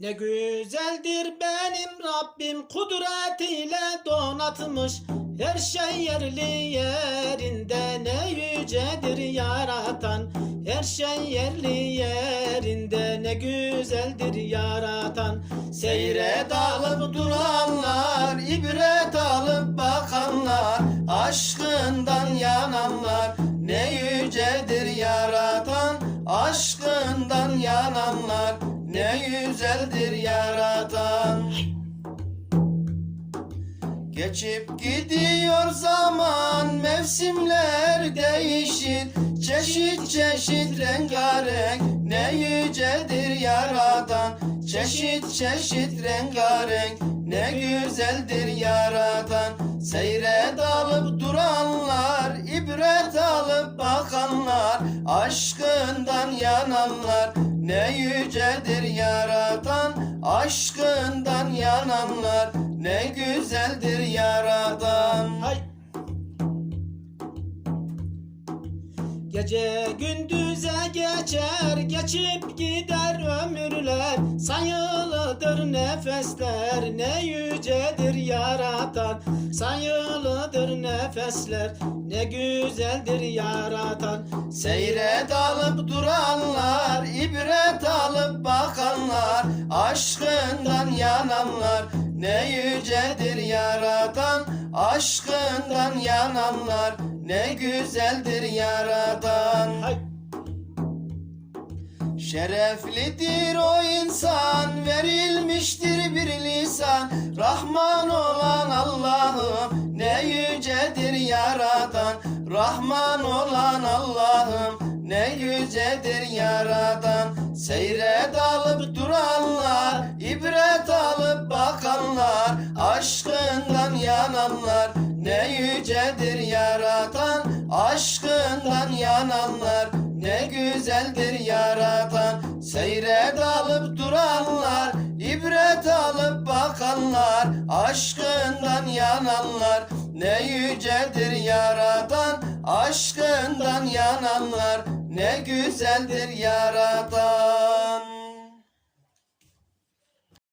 Ne güzeldir benim Rabbim kudretiyle donatmış Her şey yerli yerinde ne yücedir yaratan. Her şey yerli yerinde ne güzeldir yaratan. Seyre dalıp duranlar, ibret alıp bakanlar. Aşkından yananlar ne yücedir yaratan. Aşkından yananlar ne güzeldir yaratan Geçip gidiyor zaman mevsimler değişir. Çeşit çeşit rengarenk ne yücedir yaratan Çeşit çeşit rengarenk ne güzeldir yaratan Seyre dalıp duranlar ibret alıp bakanlar Aşkından yananlar ne yücedir yaratan Aşkından yananlar ne güzeldir yaratan Hay. Gece gündüze geçer geçip gider ömürler. Sayılıdır nefesler ne yücedir yaratan. Sayılıdır nefesler ne güzeldir yaratan. Seyre dalıp duranlar ibret alıp bakanlar Aşkından yananlar ne yücedir yaratan Aşkından yananlar ne güzeldir yaratan. Şereflidir o insan verilmiştir bir lisan. Rahman olan Allah'ım ne yücedir yaratan. Rahman olan Allah'ım ne yücedir yaratan Seyre dalıp duranlar ibret alıp bakanlar Aşkından yananlar. Ne yücedir yaratan Aşkından yananlar. Ne güzeldir yaratan Seyre dalıp duranlar ibret alıp bakanlar Aşkından yananlar. Ne yücedir yaratan Aşkından yananlar ne güzeldir yaratan